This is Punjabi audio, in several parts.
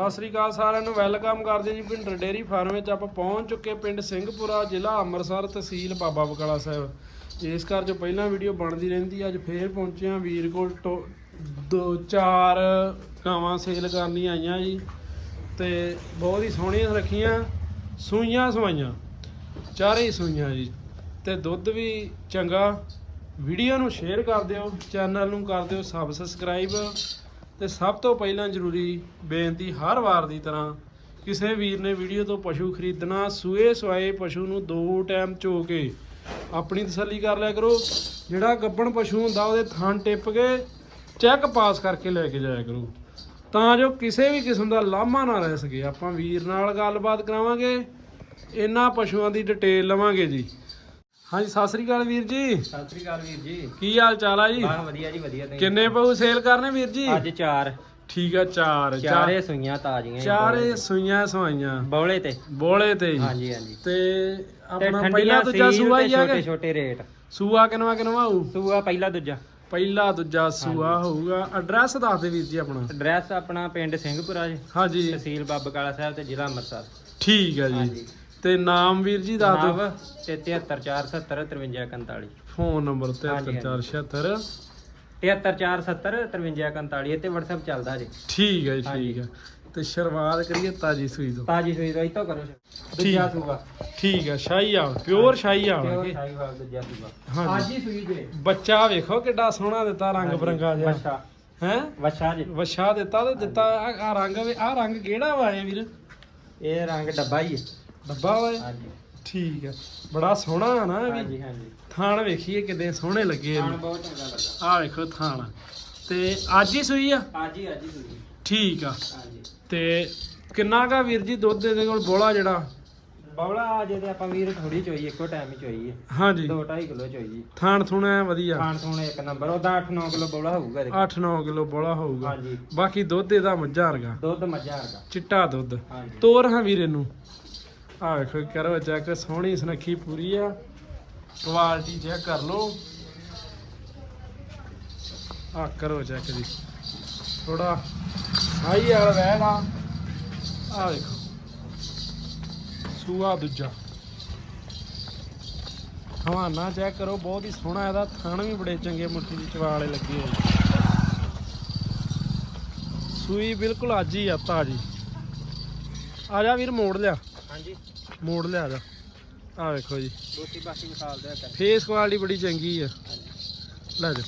ਸਤਿ ਸ੍ਰੀ ਅਕਾਲ ਸਾਰਿਆਂ ਨੂੰ, ਵੈਲਕਮ ਕਰਦੇ ਜੀ ਭਿੰਡਰ ਡੇਰੀ ਫਾਰਮ ਵਿੱਚ। ਆਪਾਂ ਪਹੁੰਚ ਚੁੱਕੇ ਪਿੰਡ ਸਿੰਘਪੁਰਾ, ਜ਼ਿਲ੍ਹਾ ਅੰਮ੍ਰਿਤਸਰ ਤਹਿਸੀਲ ਬਾਬਾ ਬਕਾਲਾ ਸਾਹਿਬ। ਇਸ ਘਰ 'ਚ ਪਹਿਲਾਂ ਵੀਡੀਓ ਬਣਦੀ ਰਹਿੰਦੀ ਅੱਜ ਫੇਰ ਪਹੁੰਚੇ ਆ ਵੀਰ ਕੋਲ। ਟੋ- ਦੋ, ਚਾਰ ਗਾਵਾਂ ਸੇਲ ਕਰਨੀਆਂ ਆਈਆਂ ਜੀ ਤੇ ਬਹੁਤ ਹੀ ਸੋਹਣੀਆਂ ਰੱਖੀਆਂ, ਸੂਈਆਂ ਸਵਾਈਆਂ, ਚਾਰੇ ਹੀ ਸੂਈਆਂ ਜੀ। ਤੇ ਦੁੱਧ ਵੀ ਚੰਗਾ। ਵੀਡੀਓ ਨੂੰ ਸ਼ੇਅਰ ਕਰ ਦਿਓ, ਚੈਨਲ ਨੂੰ ਕਰ ਦਿਓ, ਸਬਸਕ੍ਰਾਈਬ। ਤੇ ਸਭ ਤੋਂ ਪਹਿਲਾਂ ਜ਼ਰੂਰੀ ਬੇਨਤੀ ਹਰ ਵਾਰ ਦੀ ਤਰ੍ਹਾਂ ਕਿਸੇ ਵੀਰ ਨੇ ਵੀਡੀਓ ਤੋਂ ਪਸ਼ੂ ਖਰੀਦਣਾ, ਸੂਏ ਸਵਾਏ ਪਸ਼ੂ ਨੂੰ ਦੋ ਟਾਈਮ ਚੋ ਕੇ ਆਪਣੀ ਤਸੱਲੀ ਕਰ ਲਿਆ ਕਰੋ। ਜਿਹੜਾ ਗੱਬਣ ਪਸ਼ੂ ਹੁੰਦਾ, ਉਹਦੇ ਥਣ ਟਿੱਪ ਕੇ ਚੈੱਕ ਪਾਸ ਕਰਕੇ ਲੈ ਕੇ ਜਾਇਆ ਕਰੋ। ਤਾਂ ਜੋ ਕਿਸੇ ਵੀ ਕਿਸਮ ਦਾ ਲਾਮਾ ਨਾ ਰਹਿ ਸਕੇ। ਆਪਾਂ ਵੀਰ ਨਾਲ ਗੱਲਬਾਤ ਕਰਾਵਾਂਗੇ। ਇਹਨਾਂ ਪਸ਼ੂਆਂ ਦੀ ਡਿਟੇਲ ਲਵਾਂਗੇ ਜੀ। ਹਾਂਜੀ ਸਤਿ ਸ੍ਰੀ ਅਕਾਲ ਵੀਰ ਜੀ। ਸਤਿ ਸ੍ਰੀ ਅਕਾਲ ਵੀਰ ਜੀ। ਕੀ ਹਾਲ ਚਾਲ ਆ ਜੀ? ਬਾਹ ਵਧੀਆ ਜੀ ਵਧੀਆ। ਤੁਸੀਂ ਕਿੰਨੇ ਪਸ਼ੂ ਸੇਲ ਕਰਨੇ ਵੀਰ ਜੀ? ਅੱਜ ਚਾਰ। ਠੀਕ ਆ ਚਾਰ। ਚਾਰੇ ਸੂਈਆਂ ਤਾਜ਼ੀਆਂ ਚਾਰੇ ਸੂਈਆਂ ਸਵਾਈਆਂ। ਬੌਲੇ ਤੇ। ਬੋਲੇ ਤੇ ਜੀ। ਹਾਂਜੀ ਹਾਂਜੀ। ਤੇ ਆਪਣਾ ਪਹਿਲਾ ਦੂਜਾ ਸੂਆ ਹੀ ਆ ਛੋਟੇ ਰੇਟ। ਸੂਆ ਕਿਨਵਾ ਕਿਨਵਾ ਹੋਊ ਸੂਆ ਪਹਿਲਾ ਦੂਜਾ। ਪਹਿਲਾ ਦੂਜਾ ਸੂਆ ਹੋਊਗਾ। ਐਡਰੈਸ ਦੱਸ ਦੇ ਵੀਰ ਜੀ ਆਪਣਾ। ਐਡਰੈਸ ਆਪਣਾ ਪਿੰਡ ਸਿੰਘਪੁਰਾ ਜੀ। ਹਾਂਜੀ। ਤਹਿਸੀਲ ਬਾਬਕਾਲਾ ਸਾਹਿਬ ਤੇ ਜ਼ਿਲ੍ਹਾ ਅੰਮ੍ਰਿਤਸਰ। ਠੀਕ ਹੈ ਜੀ। ਹਾਂਜੀ। ਤੇ ਨਾਮ ਵੀਰ ਜੀ ਦੱਸ ਦਿਓ। ਨਵ ਤੇ 73470 5341 ਫੋਨ ਨੰਬਰ ਹਾਂਜੀ, 7346 73470 5341 ਤੇ WhatsApp ਚੱਲਦਾ ਜੀ। ਠੀਕ ਹੈ ਜੀ ਹਾਂਜੀ। ਠੀਕ ਹੈ। ਤੇ ਸ਼ੁਰੂਆਤ ਕਰੀਏ ਤਾਜੀ ਸੂਈ ਤੋਂ। ਤਾਜੀ ਸੂਈ ਤੋਂ ਇਤੋਂ ਕਰੋ ਠੀਕ। ਦੂਜਾ ਸੂਆ। ਠੀਕ ਹੈ ਸ਼ਾਹੀ ਆ ਪਿਓਰ ਸ਼ਾਹੀ ਆ ਪਿਓਰ ਸ਼ਾਹੀਵਾਲ ਦੂਜਾ ਸੂਆ। ਹਾਂਜੀ। ਅੱਜ ਹੀ ਸੂਈ ਜੇ। ਬੱਚਾ ਵੇਖੋ ਕਿੱਡਾ ਸੋਹਣਾ ਦਿੱਤਾ ਰੰਗ ਬਰੰਗਾ ਜਿਹਾ। ਵਛਾ ਹੈ? ਵਛਾ ਜੀ। ਵਛਾ ਦਿੱਤਾ ਤੇ ਦਿੱਤਾ। ਆ ਰੰਗ ਆ ਰੰਗ ਕਿਹੜਾ ਵਾ ਇਹ ਵੀਰ? ਇਹ ਰੰਗ ਡੱਬਾ ਹੀ ਹੈ। ਡੱਬਾ ਵਾ ਇਹ? ਹਾਂਜੀ। ਠੀਕ ਹੈ ਬੜਾ ਸੋਹਣਾ ਆ ਨਾ ਇਹ ਵੀ। ਹਾਂਜੀ ਹਾਂਜੀ। ਥਾਣ ਵੇਖੀਏ ਕਿੱਡੇ ਸੋਹਣੇ ਲੱਗੇ ਖਾਣ ਇਹਨੂੰ ਬਹੁਤ ਚੰਗਾ ਲੱਗਾ। ਆ ਵੇਖੋ ਥਾਣ। ਤੇ ਅੱਜ ਹੀ ਸੂਈ ਆ? ਅੱਜ ਹੀ ਅੱਜ ਹੀ ਸੂਈ। ਠੀਕ ਆ। ਹਾਂਜੀ। ਤੇ ਕਿੰਨਾ ਕਾ ਵੀਰ ਜੀ ਦੁੱਧ ਦੇ ਕੋਲ ਬੋਲਾ ਜਿਹੜਾ? ਬੌਲਾ ਅਜੇ ਤੇ ਆਪਾਂ ਵੀਰ ਥੋੜੀ ਚੋਈ ਇੱਕੋ ਟਾਈਮ ਹੀ ਚੋਈ ਹੈ ਹਾਂਜੀ। 2.5 ਕਿਲੋ ਚੋਈ ਜੀ ਥਾਣ ਥੁਣਾ ਵਧੀਆ। ਖਾਣ ਥੋਣੇ ਇੱਕ ਨੰਬਰ ਉਹਦਾ 8-9 ਕਿਲੋ ਬੌਲਾ ਹੋਊਗਾ ਇਹਦੇ 8-9 ਕਿਲੋ ਬੋਲਾ ਹੋਊਗਾ। ਹਾਂਜੀ। ਬਾਕੀ ਦੁੱਧ ਇਹਦਾ ਮੱਝਾਂ ਵਰਗਾ। ਦੁੱਧ ਮੱਝਾਂ ਵਰਗਾ। ਚਿੱਟਾ ਦੁੱਧ। ਹਾਂਜੀ। ਤੋਰ ਹਾਂ ਵੀਰ ਇਹਨੂੰ ਆ ਵੇਖੋ ਕਰੋ ਚੈੱਕ ਸੋਹਣੀ, ਸੁਨੱਖੀ ਪੂਰੀ ਆ। ਕੁਆਲਿਟੀ ਚੈੱਕ ਕਰ ਲਓ। ਆ ਕਰੋ ਚੈੱਕ ਜੀ। ਥੋੜਾ ਹਾਈ ਵਾਲਾ ਵੈੜ ਆ। ਆ ਵੇਖੋ। ਸੂਆ ਦੂਜਾ। ਹਵਾਨਾ ਚੈੱਕ ਕਰੋ, ਬਹੁਤ ਹੀ ਸੋਹਣਾ ਇਹਦਾ। ਥਣ ਵੀ ਬੜੇ ਚੰਗੇ ਮੁੱਠੀ ਦੀ ਚਵਾਲੇ ਲੱਗੇ ਹੋਏ ਸੂਈ ਬਿਲਕੁਲ ਅੱਜ ਹੀ ਆ, ਤਾਜੀ। ਆ ਜਾ ਵੀਰ, ਮੋੜ ਲਿਆ। ਹਾਂਜੀ। ਮੋੜ ਲਿਆ ਜਾ। ਆ ਵੇਖੋ ਜੀ। ਰੋਟੀ ਬਾਕੀ ਮਿਸਾਲ ਦੇ ਕਰ ਫੇਸ ਕੁਆਲਿਟੀ ਬੜੀ ਚੰਗੀ ਆ। ਲੈ ਜਾ।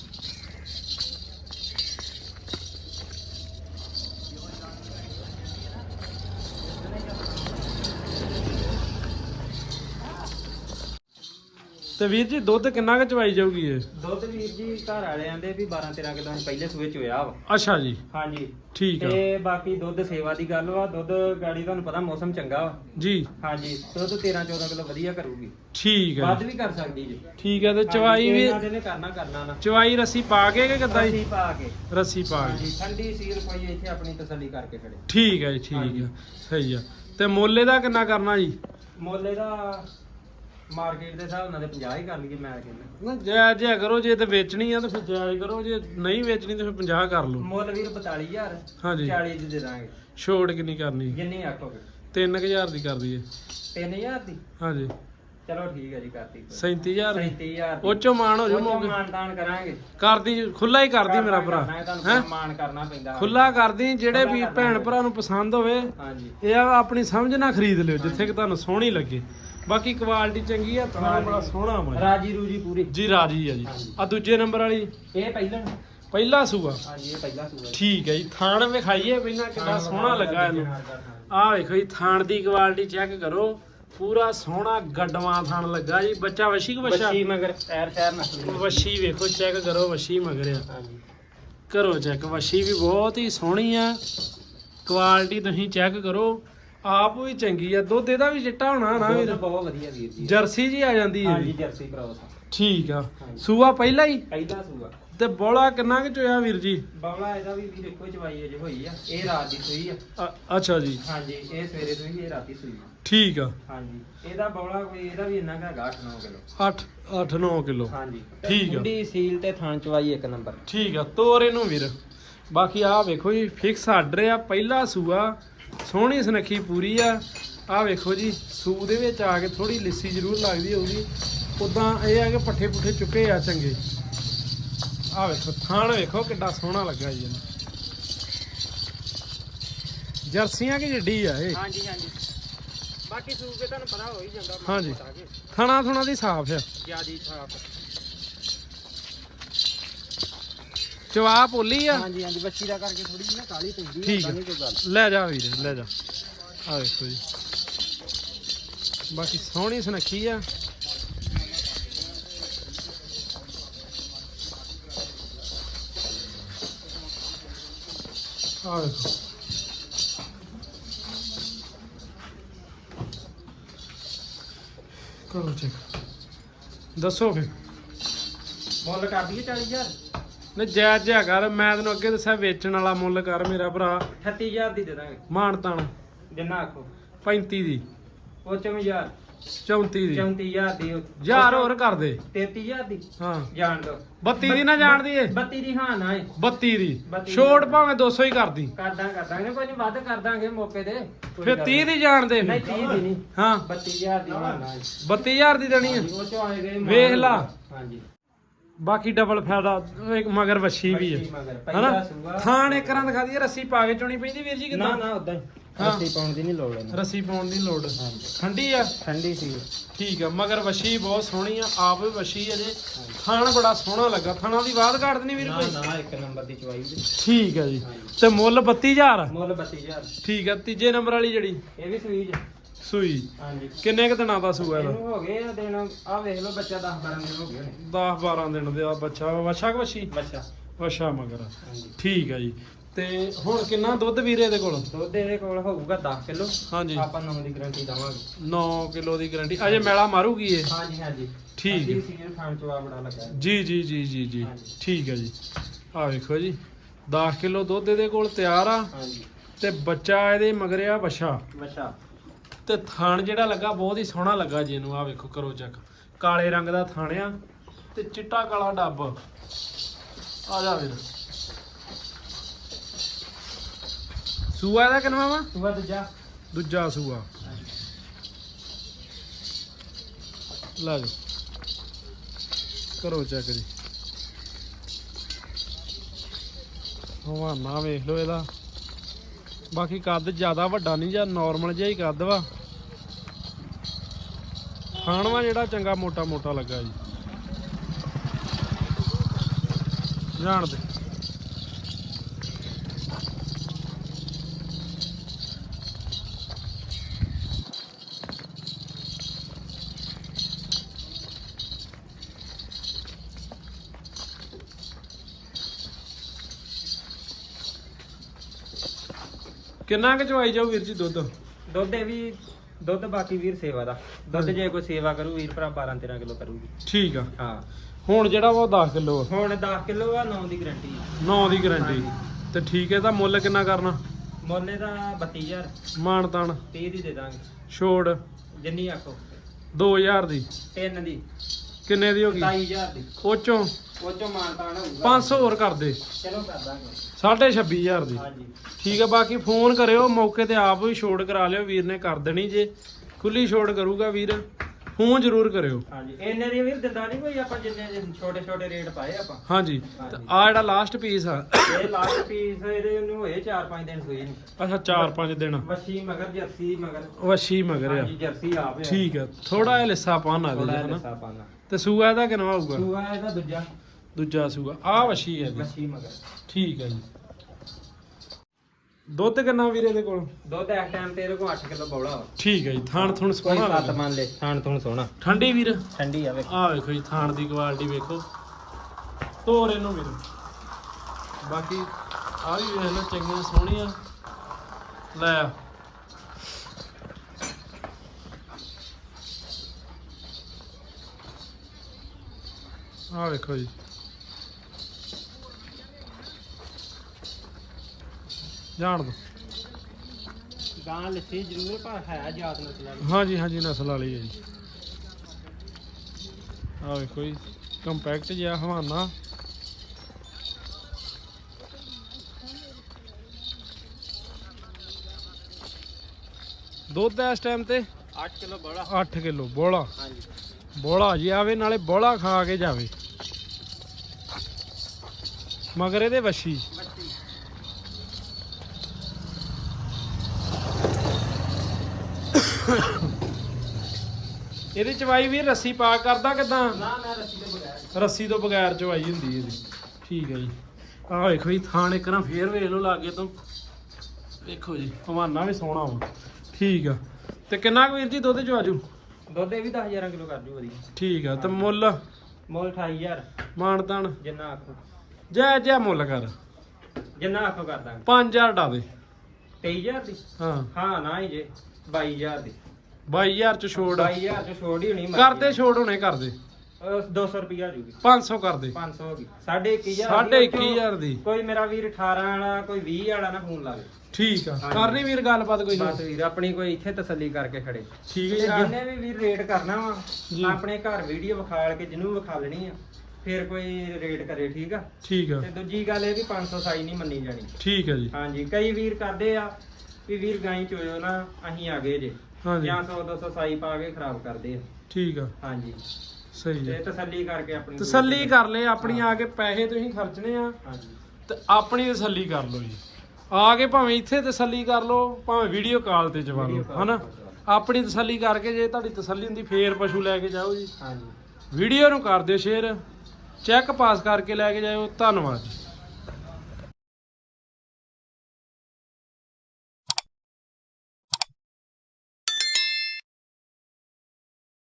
ਤੇ ਵੀਰ ਜੀ ਦੁੱਧ ਕਿੰਨਾ ਕੁ ਚਵਾਈ ਜਾਊਗੀ ਇਹ? ਦੁੱਧ ਵੀਰ ਜੀ ਘਰ ਵਾਲਿਆਂ ਦੇ ਵੀ 12-13 ਕਿਲੋ ਅਸੀਂ ਪਹਿਲੇ ਸੂਏ ਚ ਹੋਇਆ ਵਾ। ਅੱਛਾ ਜੀ। ਹਾਂਜੀ। ਠੀਕ ਆ। ਤੇ ਬਾਕੀ ਦੁੱਧ ਸੇਵਾ ਦੀ ਗੱਲ ਵਾ ਦੁੱਧ ਗਾੜੀ ਤੁਹਾਨੂੰ ਪਤਾ ਮੌਸਮ ਚੰਗਾ ਵਾ। ਜੀ। ਹਾਂਜੀ ਦੁੱਧ 13-14 ਕਿਲੋ ਵਧੀਆ ਕਰੂਗੀ। ਠੀਕ ਆ। ਵੱਧ ਵੀ ਕਰ ਸਕਦੀ ਜੀ। ਠੀਕ ਆ ਤੇ ਚਵਾਈ ਵੀ ਇਹਨਾਂ ਦੇ ਨੇ ਕਰਨਾ ਕਰਨਾ ਨਾ। ਚਵਾਈ ਰੱਸੀ ਪਾ ਕੇ ਕਿ ਕਿੱਦਾਂ ਜੀ? ਅਸੀਂ ਪਾ ਕੇ। ਰੱਸੀ ਪਾ ਕੇ। ਹਾਂਜੀ ਠੰਡੀ ਸੀਲ ਕੋਈ ਇੱਥੇ ਆਪਣੀ ਤਸੱਲੀ ਕਰਕੇ ਖੜੇ। ਠੀਕ ਹੈ ਜੀ ਠੀਕ। ਹੈ ਸਹੀ ਆ। ਤੇ ਮੁੱਲ ਇਹਦਾ ਕਿੰਨਾ ਕਰਨਾ ਜੀ? ਮੁੱਲ ਇਹਦਾ ਮਾਰਕੀਟ ਦੇ ਹਿਸਾਬ ਨਾਲ ਤੇ 50 ਹੀ ਕਰ ਲਈਏ ਮੈਂ ਕਹਿੰਦਾ। ਨਾ ਜਾਇਜ਼ ਜਿਹਾ ਕਰੋ ਜੇ ਤੇ ਵੇਚਣੀ ਆ ਤਾਂ ਫਿਰ ਜਾਇਜ਼ ਕਰੋ ਜੇ ਨਹੀਂ ਵੇਚਣੀ ਤਾਂ ਫਿਰ 50 ਕਰ ਲਓ। ਮੁੱਲ ਵੀਰ 42000 ਹਾਂਜੀ। 40 ਦੀ ਦੇ ਦਾਂਗੇ। ਛੋੜ ਕਿੰਨੀ ਕਰਨੀ? ਜਿੰਨੀ ਆਖੋਗੇ 3000 ਦੀ ਕਰ ਦਈਏ। 3000 ਦੀ? ਹਾਂਜੀ। ਚਲੋ ਠੀਕ ਹੈ ਜੀ ਕਰਤੀ। 37000 ਦੀ? 37000 ਉਹ ਚੋਂ ਮਾਣ ਹੋ ਜੂ ਮੌਕੇ। ਮਾਨਦਾਨ ਕਰਾਂਗੇ। ਕਰਦੀ ਖੁੱਲਾ ਹੀ ਕਰਦੀ ਮੇਰਾ ਭਰਾ। ਹੈ, ਤੁਹਾਨੂੰ ਮਾਨ ਕਰਨਾ ਪੈਂਦਾ। ਖੁੱਲਾ ਕਰਦੀ ਜਿਹੜੇ ਵੀ ਭੈਣ। ਭਰਾ ਨੂੰ ਪਸੰਦ ਹੋਵੇ ਹਾਂਜੀ। ਇਹ ਆਪਣੀ ਸਮਝ ਨਾਲ ਖਰੀਦ ਲਿਓ ਜਿੱਥੇ ਕਿ ਤੁਹਾਨੂੰ ਸੋਹਣੀ ਲੱਗੇ। ਬਾਕੀ ਕੁਆਲਿਟੀ ਚੰਗੀ ਆ ਤਾਂ ਬੜਾ ਸੋਹਣਾ ਮਾ ਰਾਜੀ ਰੂਜੀ ਪੂਰੀ। ਜੀ ਰਾਜੀ ਆ ਜੀ। ਆ ਦੂਜੇ ਨੰਬਰ ਵਾਲੀ? ਇਹ ਪਹਿਲਾਂ? ਪਹਿਲਾ ਸੂਆ। ਹਾਂਜੀ ਇਹ ਪਹਿਲਾ ਸੂਆ। ਠੀਕ ਹੈ ਜੀ ਥਾਣ ਵਿਖਾਈਏ ਪਹਿਲਾਂ ਕਿੰਨਾ ਸੋਹਣਾ ਲੱਗਾ ਇਹਨੂੰ। ਆਹ ਵੇਖੋ ਜੀ ਥਾਣ ਦੀ ਕੁਆਲਿਟੀ ਚੈੱਕ ਕਰੋ। ਪੂਰਾ ਸੋਹਣਾ ਗੱਡਵਾਂ ਥਾਣ ਲੱਗਾ ਜੀ। ਬੱਚਾ ਵਸ਼ੀ ਕਿ ਬੱਚਾ ਬੱਚੀ ਮਗਰ ਪੈਰ ਸ਼ਹਿਰ ਨਸਲ। ਵਸ਼ੀ ਵੇਖੋ ਚੈੱਕ ਕਰੋ ਵਸ਼ੀ ਮਗਰਿਆ ਹਾਂਜੀ। ਕਰੋ ਚੈੱਕ ਵਸ਼ੀ ਵੀ ਬਹੁਤ ਹੀ ਸੋਹਣੀ ਆ। ਕੁਆਲਿਟੀ ਤੁਸੀਂ ਚੈੱਕ ਕਰੋ। ਆਪ ਵੀ ਚੰਗੀ ਆ ਦੁੱਧ ਇਹਦਾ ਵੀ ਚਿੱਟਾ ਹੋਣਾ ਨਾ ਵੀਰ। ਬਹੁਤ ਵਧੀਆ ਵੀਰ ਜੀ। ਜਰਸੀ ਜੀ ਆ ਜਾਂਦੀ ਹੈ ਹਾਂਜੀ ਜਰਸੀ ਕਰਾਓ ਠੀਕ ਆ। ਸੂਆ ਪਹਿਲਾ ਹੀ? ਪਹਿਲਾ ਸੂਆ। ਤੇ ਬੋਲਾ ਕਿੰਨਾ ਕੁ ਚੋਇਆ ਵੀਰ ਜੀ? ਬਵਲਾ ਇਹਦਾ ਵੀ ਵੀਰ ਇੱਕੋ ਚਵਾਈ ਅਜੇ ਹੋਈ ਆ। ਇਹ ਰਾਤ ਦੀ ਸੂਈ ਆ। ਅੱਛਾ ਜੀ। ਹਾਂਜੀ ਇਹ ਸਵੇਰੇ ਸੂਈ ਇਹ ਰਾਤੀ ਸੂਈ ਆ। ਠੀਕ ਆ। ਹਾਂਜੀ ਇਹਦਾ ਬਵਲਾ ਕੋਈ ਇਹਦਾ ਵੀ ਇੰਨਾ ਕੁ ਹੈਗਾ 8-9 ਕਿਲੋ। 8 8 9 ਕਿਲੋ। ਹਾਂਜੀ। ਠੀਕ ਆ। ਠੰਡੀ ਸੀਲ ਤੇ ਥਣ ਚਵਾਈ ਇੱਕ ਨੰਬਰ। ਠੀਕ ਆ ਤੋਰ ਇਹਨੂੰ ਵੀਰ। ਬਾਕੀ ਆਹ ਵੇਖੋ ਜੀ ਫਿਕਸ ਆਰਡਰ ਆ ਪਹਿਲਾ ਸੂਆ। ਸੋਹਣੀ ਸੁਨੱਖੀ ਪੂਰੀ ਆ। ਆ ਵੇਖੋ ਜੀ ਸੂ ਦੇ ਵਿੱਚ ਆ ਕੇ ਥੋੜੀ ਲਿੱਸੀ ਜ਼ਰੂਰ ਲੱਗਦੀ ਹੋਊਗੀ। ਉਦਾਂ ਇਹ ਆ ਕਿ ਪੱਠੇ ਪੁੱਠੇ ਚੁੱਕੇ ਆ ਚੰਗੇ। ਆ ਵੇਖੋ ਥਾਣ ਵੇਖੋ ਕਿੱਡਾ ਸੋਹਣਾ ਲੱਗਾ ਜੀ ਜਰਸੀਆਂ ਕਿ ਜੱਡੀ ਆ ਇਹ। ਹਾਂਜੀ ਹਾਂਜੀ। ਬਾਕੀ ਸੂਪ ਕੇ ਤੁਹਾਨੂੰ ਪਤਾ ਹੋ ਹੀ ਜਾਂਦਾ ਹਾਂਜੀ। ਥਣਾ ਥੁਣਾ ਦੀ ਸਾਫ਼ ਆ। ਜਿਆਦੀ ਸਾਫ਼। ਚਵਾ ਪੋਲੀ ਆ। ਹਾਂਜੀ ਹਾਂਜੀ ਬੱਚੀ ਦਾ ਕਰਕੇ ਥੋੜੀ ਜਿਹੀ ਨਾ ਕਾਲੀ ਪੈਂਦੀ ਹੈ, ਠੀਕ ਕੋਈ ਗੱਲ। ਲੈ ਜਾ ਵੀਰ ਲੈ ਜਾ। ਆ ਵੇਖੋ ਜੀ। ਬਾਕੀ ਸੋਹਣੀ ਸੁਨੱਖੀ ਆ। ਆ ਵੇਖੋ ਕਰੋ ਚੈੱਕ ਦੱਸੋ ਫਿਰ। ਮੁੱਲ ਕਰ ਦਈਏ 40000 ਨਹੀਂ ਜਾਇਜ਼ ਜਿਹਾ ਕਰ ਮੈਂ ਤੈਨੂੰ ਅੱਗੇ ਦੱਸਿਆ ਵੇਚਣ ਵਾਲਾ ਮੁੱਲ ਕਰ ਮੇਰਾ ਭਰਾ। 38000 ਦੀ ਦੇ ਦਾਂਗੇ। ਮਾਣ ਤਾਣ ਜਿੰਨਾ ਆਖੋ। 35 ਦੀ। ਉਹ 24000 34 ਦੀ। 34000 ਦੀ ਯਾਰ ਹੋਰ ਕਰ ਦੇ। 33000 ਦੀ। ਹਾਂ। ਜਾਣ ਦੋ। 32 ਦੀ ਨਾ ਜਾਣਦੀ ਏ 32 ਦੀ ਹਾਂ ਨਾ ਏ। 32 ਦੀ। 32 ਛੋੜ ਭਾਵੇਂ 200 ਹੀ ਕਰਦੀ ਕਰਦਾਂ। ਕਰਦਾਂਗੇ ਕੋਈ ਨਹੀਂ ਵੱਧ ਕਰਦਾਂਗੇ ਮੌਕੇ ਤੇ। ਫਿਰ ਗੱਲ 30 ਦੀ ਜਾਣ ਦੇ। ਨਹੀਂ ਫਿਰ 30 ਦੀ ਨਹੀਂ ਹਾਂ। 32000 ਦੀ ਹਾਂ ਨਾ ਏ। 32000 ਦੀ ਦੇਣੀ ਮਾਲ ਵੇਖ ਲਾ। ਹਾਂਜੀ। ਬਾਕੀ ਡਬਲ ਫਾਇਦਾ ਇੱਕ ਮਗਰ ਵੱਛੀ ਵੀ ਵੱਛੀ ਹੈ ਮਗਰ, ਪਹਿਲਾ ਸੂਆ। ਥਾਣ ਇੱਕ ਰਾਂ ਦਿਖਾ ਦਈਏ ਰੱਸੀ ਪਾ ਕੇ ਚੋਣੀ ਪੈਂਦੀ ਵੀਰ ਜੀ ਨਾ ਕਿਦਾਂ? ਨਾ ਉਦਾਂ ਹਾਂ। ਰੱਸੀ ਪਾਉਣ ਦੀ ਨਹੀਂ ਲੋੜ ਇਹਨੂੰ। ਰੱਸੀ ਪਾਉਣ ਦੀ ਲੋੜ। ਹਾਂਜੀ। ਠੰਡੀ ਆ? ਠੰਡੀ ਸੀ। ਠੀਕ ਆ ਮਗਰ ਵੱਛੀ ਬਹੁਤ ਸੋਹਣੀ ਆ ਆਪ ਵੀ ਵੱਛੀ ਅਜੇ ਥਾਣ ਬੜਾ ਸੋਹਣਾ ਲੱਗਾ। ਥਾਣਾ ਦੀ ਬਾਤ ਕੱਢ ਨਹੀਂ ਵੀਰ ਨਾ ਕੋਈ? ਨਾ ਇੱਕ ਨੰਬਰ ਦੀ ਚਵਾਈ ਦੀ ਠੀਕ ਆ ਜੀ। ਤੇ ਮੁੱਲ 32000 ਮੁੱਲ 32000 ਠੀਕ ਆ ਤੀਜੇ ਨੰਬਰ ਵਾਲੀ ਜਿਹੜੀ? ਇਹ ਵੀ ਸੂਈ ਜੀ। ਸੂਈ। ਹਾਂਜੀ। ਕਿੰਨੇ ਕੁ ਦਿਨਾਂ ਦਾ ਸੂਆ ਇਹਦਾ? ਇਹਨੂੰ ਹੋ ਗਏ ਆ ਦਿਨ ਆ ਵੇਖ ਲਓ ਬੱਚਾ 10 12 ਦਿਨ ਹੋ ਗਏ ਨੇ। 10 12 ਦਿਨ ਦੇ ਆ ਬੱਚਾ। ਵੱਛਾ ਵੱਛੀ ਬੱਚਾ ਵੱਛਾ ਮਗਰ। ਹਾਂਜੀ। ਠੀਕ ਆ ਜੀ। ਤੇ ਹੁਣ ਕਿੰਨਾ ਦੁੱਧ ਵੀਰੇ ਇਹਦੇ ਕੋਲ? ਦੁੱਧ ਇਹਦੇ ਕੋਲ ਹੋਊਗਾ 10 ਕਿਲੋ। ਹਾਂਜੀ। ਆਪਾਂ ਨੌਂ ਦੀ ਗਾਰੰਟੀ ਦਵਾਂਗੇ। 9 ਕਿਲੋ ਦੀ ਗਾਰੰਟੀ ਅਜੇ ਮੈਲਾ ਮਾਰੂਗੀ ਇਹ? ਹਾਂਜੀ ਹਾਂਜੀ। ਠੀਕ ਹੈ। ਸੀਜ਼ਨ ਖਾਣ ਚਵਾ ਬੜਾ ਲੱਗਾ। ਹੈ। ਜੀ ਜੀ ਜੀ ਜੀ ਜੀ। ਹਾਂਜੀ। ਠੀਕ ਹੈ ਜੀ। ਆ ਵੇਖੋ ਜੀ। 10 ਕਿਲੋ ਦੁੱਧ ਇਹਦੇ ਕੋਲ ਤਿਆਰ ਆ। ਹਾਂਜੀ। ਤੇ ਬੱਚਾ ਇਹਦੇ ਮਗਰਿਆ ਵੱਛਾ ਬੱਚਾ ਤੇ ਥਣ ਜਿਹੜਾ ਲੱਗਾ ਬਹੁਤ ਹੀ ਸੋਹਣਾ ਲੱਗਾ ਜੀ ਇਹਨੂੰ ਆ ਵੇਖੋ ਕਰੋ ਚੈੱਕ ਕਾਲੇ ਰੰਗ ਦਾ ਥਣ ਆ ਤੇ ਚਿੱਟਾ ਕਾਲਾ ਡੱਬ। ਆ ਜਾ ਵੀਰ ਸੂਆ ਇਹਦਾ ਕਿੰਨਾ ਵਾ? ਤੂੰ ਦੂਜਾ। ਦੂਜਾ ਸੂਆ। ਲੈ ਜਾ। ਕਰੋ ਚੈੱਕ ਜੀ। ਹਵਾਨਾ ਵੇਖ ਲਓ ਇਹਦਾ। ਬਾਕੀ ਕੱਦ ਜ਼ਿਆਦਾ ਵੱਡਾ ਨਹੀਂ ਜਾਂ ਨਾਰਮਲ ਜਿਹਾ ਹੀ ਕੱਦ ਵਾ। ਖਾਣਵਾ ਜਿਹੜਾ ਚੰਗਾ ਮੋਟਾ ਮੋਟਾ ਲੱਗਾ ਜੀ। ਜਾਣ ਦੇ। ਕਿੰਨਾ ਕੁ ਚਵਾਈ ਜਾਊ ਵੀਰ ਜੀ ਦੁੱਧ? ਦੁੱਧ ਇਹ ਵੀ ਦੁੱਧ ਬਾਕੀ ਵੀਰ ਸੇਵਾ ਦਾ। ਦੁੱਧ ਜੇ ਕੋਈ ਸੇਵਾ ਕਰੂ ਵੀਰ ਭਰਾ 12 13 ਕਿਲੋ ਕਰੂਗੀ। ਠੀਕ ਆ। ਹਾਂ। ਹੁਣ ਜਿਹੜਾ ਵਾ ਉਹ 10 ਕਿਲੋ ਆ। ਹੁਣ 10 ਕਿਲੋ ਆ 9 ਦੀ ਗਾਰੰਟੀ 9 ਦੀ ਗਾਰੰਟੀ। ਤੇ ਠੀਕ ਹੈ ਤਾਂ ਮੁੱਲ ਕਿੰਨਾ ਕਰਨਾ? ਮੁੱਲ ਦਾ 32000 ਮਾਣ ਤਾਣ। 30 ਦੀ ਦੇ ਦਾਂਗੇ। ਛੋੜ। ਜਿੰਨੀ ਆਖੋ। 2000 ਦੀ। 3 ਦੀ। ਕਿੰਨੇ ਦੀ ਹੋ ਗਈ? 27000 ਦੀ। ਉਹ ਚੋਂ ਉਹ ਚੋਂ ਮਾਨਤਾਨ ਹੋਊਗਾ। 500 ਹੋਰ ਕਰ ਦੇ। ਚਲੋ ਕਰ ਦਾਂਗੇ। 26500 ਦੀ। ਹਾਂਜੀ। ਠੀਕ ਹੈ ਬਾਕੀ ਫੋਨ ਕਰਿਓ ਮੌਕੇ ਤੇ ਆਪ ਵੀ ਛੋੜ ਕਰਾ ਲਿਓ ਵੀਰ ਨੇ ਕਰ ਦੇਣੀ ਜੇ। ਖੁੱਲੀ ਛੋੜ ਕਰੂਗਾ ਵੀਰ। ਫੋਨ ਜ਼ਰੂਰ ਕਰਿਓ। ਹਾਂਜੀ। ਇਹਨੇ ਦੀ ਵੀਰ ਦਿੰਦਾ ਨਹੀਂ ਕੋਈ ਆਪਾਂ ਜਿੰਨੇ ਛੋਟੇ ਛੋਟੇ ਰੇਟ ਪਾਏ ਆਪਾਂ? ਹਾਂਜੀ। ਤੇ ਆ ਜਿਹੜਾ ਲਾਸਟ ਪੀਸ ਆ। ਇਹ ਲਾਸਟ ਪੀਸ ਇਹਦੇ ਨੂੰ ਹੋਏ 4-5 ਦਿਨ ਸੂਈ ਨੂੰ। ਅੱਛਾ 4-5 ਦਿਨ। ਵੱਛੀ ਮਗਰ ਜਰਸੀ ਮਗਰ। ਵਸ਼ੀ ਮਗਰ ਆ। ਹਾਂਜੀ ਜਰਸੀ ਆਪ ਹੈ ਠੀਕ ਹੈ ਥੋੜਾ ਜਿਹਾ ਲਿੱਸਾ ਪਾਣ ਆ ਥੋੜਾ ਹਨਾ। ਲਿਸਾ ਪਾਣਾ ਤੇ ਸੂਆ ਇਹਦਾ ਕਿੰਨਾ ਹੋਊਗਾ? ਸੂਆ ਇਹਦਾ ਦੂਜਾ। ਦੂਜਾ ਸੂਆ। ਆ ਵਸ਼ੀ ਹੈ ਜੀ ਵੱਛੀ ਮਗਰ। ਠੀਕ ਹੈ ਜੀ। ਦੁੱਧ ਕਿੰਨਾ ਵੀਰੇ ਇਹਦੇ ਕੋਲ? ਦੁੱਧ ਇਸ ਟਾਈਮ ਤੇ ਇਹਦੇ ਕੋਲ 8 ਕਿਲੋ ਬੌਲਾ ਵਾ। ਠੀਕ ਹੈ ਜੀ ਥਾਣ ਥੁਣ ਕੋਈ ਸੋਹਣਾ ਸੱਤ। ਮੰਨ ਲੈ ਥਾਣ ਥੂਣ ਸੋਹਣਾ। ਠੰਡੀ ਵੀਰ? ਠੰਡੀ ਆ ਵੇਖ। ਆ ਵੇਖੋ ਜੀ ਥਾਣ ਦੀ ਕੁਆਲਿਟੀ ਵੇਖੋ। ਤੋਰ ਇਹਨੂੰ ਵੀਰ। ਬਾਕੀ ਆ ਵੀ ਵੇਖ ਲਓ ਚੰਗੀਆਂ ਸੋਹਣੀਆਂ। ਲੈ। ਆ ਆ ਵੇਖੋ ਜੀ। ਜਾਣ ਦੋ। ਗਾਂ ਲੱਸੀ ਜ਼ਰੂਰ ਪਰ ਹੈ ਜਾਤ ਨਸਲ ਵਾਲੀ ਹਾਂਜੀ ਹਾਂਜੀ ਨਸਲ ਵਾਲੀ ਹੈ ਜੀ। ਆ ਵੇਖੋ ਜੀ ਕੰਪੈਕਟ ਜਿਹਾ ਹਵਾਨਾ। ਦੁੱਧ ਇਸ ਟਾਈਮ ਤੇ? 8 ਕਿਲੋ ਬੜਾ 8 ਕਿਲੋ ਬੋਲਾ। ਹਾਂਜੀ। ਬੋਲਾ ਜੀ ਆਵੇ ਨਾਲੇ ਬੋਲਾ ਖਾ ਕੇ ਜਾਵੇ। ਮਗਰ ਇਹਦੇ ਵੱਛੀ। ਬੱਤੀ ਇਹਦੀ ਚਵਾਈ ਵੀ ਰੱਸੀ ਪਾ ਕਰਦਾ ਕਿਦਾਂ? ਨਾ ਮੈਂ ਰੱਸੀ ਦੇ ਬਗੈਰ। ਰੱਸੀ ਤੋਂ ਬਗੈਰ ਚਵਾਈ ਹੁੰਦੀ ਇਹਦੀ। ਠੀਕ ਹੈ ਜੀ। ਆਹ ਵੇਖੋ ਜੀ ਥਾਣ ਇੱਕ ਨਾ ਫੇਰ ਵੇਖ ਲਓ ਲਾਗੇ ਤੋਂ। ਵੇਖੋ ਜੀ ਹਵਾਨਾ ਵੀ ਸੋਹਣਾ ਵਾ। ਠੀਕ ਆ। ਤੇ ਕਿੰਨਾ ਕੁ ਵੀਰ ਜੀ ਦੁੱਧ ਚ ਆਜੂ ਦੁੱਧ ਇਹ ਵੀ 10000 ਕਿਲੋ ਕਰ ਜੂ ਵਧੀਆ। ਠੀਕ ਆ ਤੇ ਮੁੱਲ? ਮੁੱਲ 28000 ਮਾਨਤਾਨ ਜਿੰਨਾ ਆਖੋ। ਜੈ ਜੈ ਮੁੱਲ ਕਰ। ਜਿੰਨਾ ਆਖੋ ਕਰ ਦਾਂਗੇ। 5000 ਡਾ ਦੇ। 23000 ਦੀ? ਹਾਂ। ਹਾਂ ਨਾ ਹੀ ਜੇ। 22000 ਦੀ। 22000 ਚ ਛੋੜ। 22000 ਚ ਛੋੜ ਹੀ ਹੋਣੀ ਮਰਜ਼ੀ ਕਰਦੇ ਛੋੜ ਹੁਣੇ ਕਰਦੇ। ਅਹ 200 ਰੁਪਿਆ ਜੂਗੀ। 500 ਕਰਦੇ। 500 ਹੋ ਗਈ। 21500 ਸਾਢੇ 21000 ਦੀ। ਕੋਈ ਮੇਰਾ ਵੀਰ 18 ਵਾਲਾ ਕੋਈ 20 ਵਾਲਾ ਨਾ ਫੋਨ ਲਾਵੇ ਠੀਕ ਆ। ਕਰਨੀ ਵੀਰ ਗੱਲਬਾਤ ਕੋਈ ਬਸ ਵੀਰ ਆਪਣੀ ਕੋਈ ਇੱਥੇ ਤਸੱਲੀ ਕਰਕੇ ਖੜੇ। ਠੀਕ ਹੈ ਤੇ ਜੀ। ਜਿਹਨੇ ਵੀ ਵੀਰ ਰੇਟ ਕਰਨਾ। ਵਾ ਆਪਣੇ ਘਰ ਵੀਡੀਓ ਵਿਖਾਲ ਕੇ ਜਿਹਨੂੰ ਵਿਖਾਲਣੀ ਆ। ਫਿਰ ਕੋਈ ਰੇਟ ਕਰੇ ਠੀਕ ਆ? ਠੀਕ ਆ। ਤੇ ਦੂਜੀ ਗੱਲ ਇਹ ਵੀ 500 ਸਾਈ ਨਹੀਂ ਮੰਨੀ ਜਾਣੀ। ਠੀਕ ਹੈ ਜੀ। ਹਾਂਜੀ ਕਈ ਵੀਰ ਕਰਦੇ ਆ ਵੀ ਵੀਰ ਗਾਈ ਚੋਇਓ ਨਾ ਅਸੀਂ ਆ ਗਏ ਜੇ। ਹਾਂਜੀ। ਜਾਂ 100 200 ਸਾਈ ਪਾ ਕੇ ਖਰਾਬ ਕਰਦੇ ਆ। ਠੀਕ ਆ। ਹਾਂਜੀ। ਸਹੀ ਤੇ ਹੈ ਤਸੱਲੀ ਕਰਕੇ ਆਪਣੀ ਤਸੱਲੀ ਕਰ ਲੈ ਆਪਣੀ ਆ ਕੇ ਪੈਸੇ ਤੁਸੀਂ ਖਰਚਣੇ ਆ। ਹਾਂਜੀ। ਤੇ ਆਪਣੀ ਤਸੱਲੀ ਕਰ ਲਓ ਜੀ। ਆ ਕੇ ਭਾਵੇਂ ਇੱਥੇ ਤਸੱਲੀ ਕਰ ਲਓ ਭਾਵੇਂ ਵੀਡੀਓ ਕਾਲ ਤੇ Video ਲਓ call ਹਨਾ? ਤੇ। ਆਪਣੀ ਤਸੱਲੀ ਕਰਕੇ ਜੇ ਤੁਹਾਡੀ ਤਸੱਲੀ ਹੁੰਦੀ ਫੇਰ ਪਸ਼ੂ ਲੈ ਕੇ ਜਾਓ ਜੀ। ਹਾਂਜੀ। ਵੀਡੀਓ ਨੂੰ ਕਰ ਦਿਓ ਸ਼ੇਅਰ। ਚੈੱਕ ਪਾਸ ਕਰਕੇ ਲੈ ਕੇ ਜਾਇਓ। ਧੰਨਵਾਦ ਜੀ।